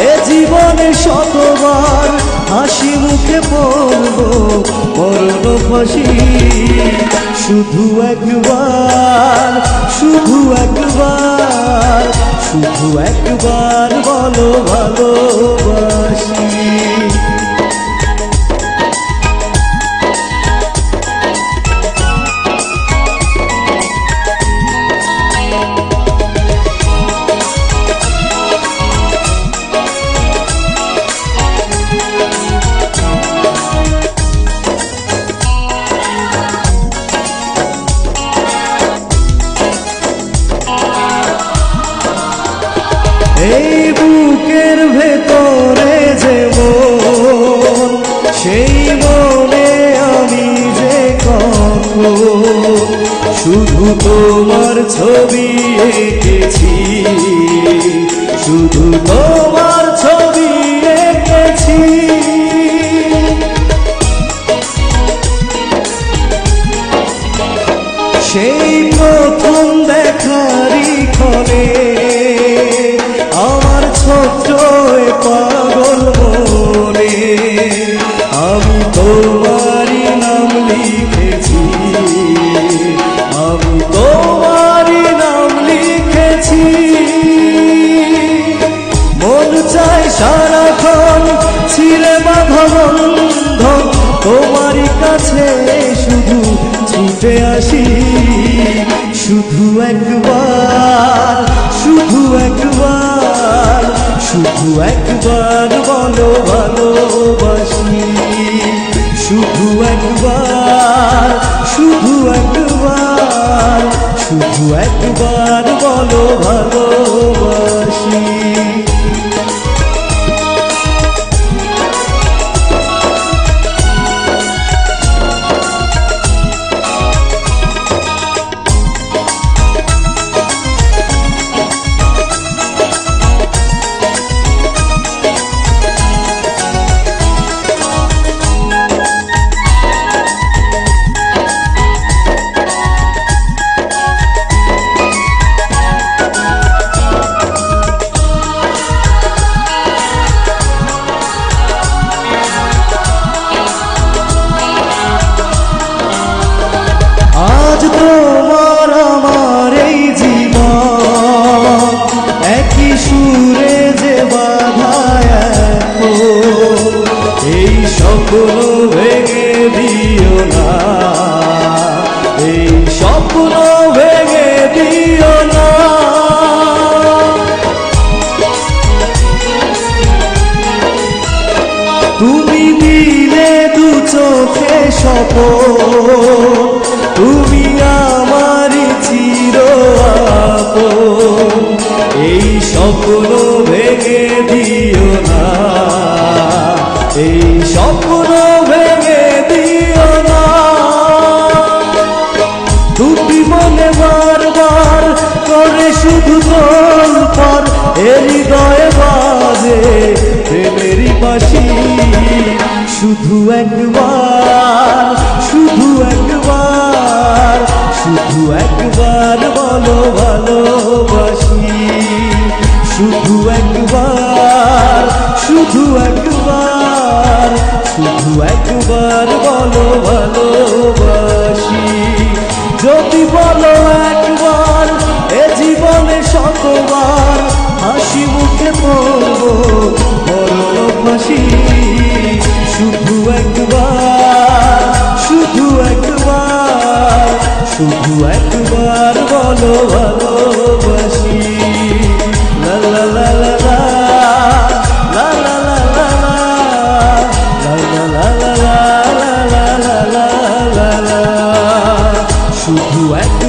এ জীবনে শতবার হাসি মুখে বলব মরণ ফাঁসি। শুধু একবার শুধু একবার শুধু একবার বলো ভালোবাসি শুধু তোমার ছবি এঁকেছি। শুধু তোমার ছুটে আসি। শুধু একবার শুধু একবার শুধু একবার বলো, ভালোবাসি। শুধু একবার শুধু একবার শুধু একবার বলো, ভালোবাসি। স্বপ্ন ভেঙে দিও না। এই স্বপ্ন ভেঙে দিও না। তুমি দিলে দু চোখে সপ তুমি আমারই চির এই স্বপ্ন ভেঙে দিও না। এই স্বপ্ন ভেঙে দিও না। দুটি মনে বারবার করে শুধু পর এ হৃদয়ে বাজে প্রেমেরই বাসি শুধু একবার শুধু একবার শুধু একবার বলো ভালোবাসি। শুধু একবার শুধু একবার বলো ভালোবাসি যদি বলো একবার, এ জীবনে শতবার হাসি মুখে মরণ ফাঁসি শুধু একবার শুধু একবার শুধু একবার বলো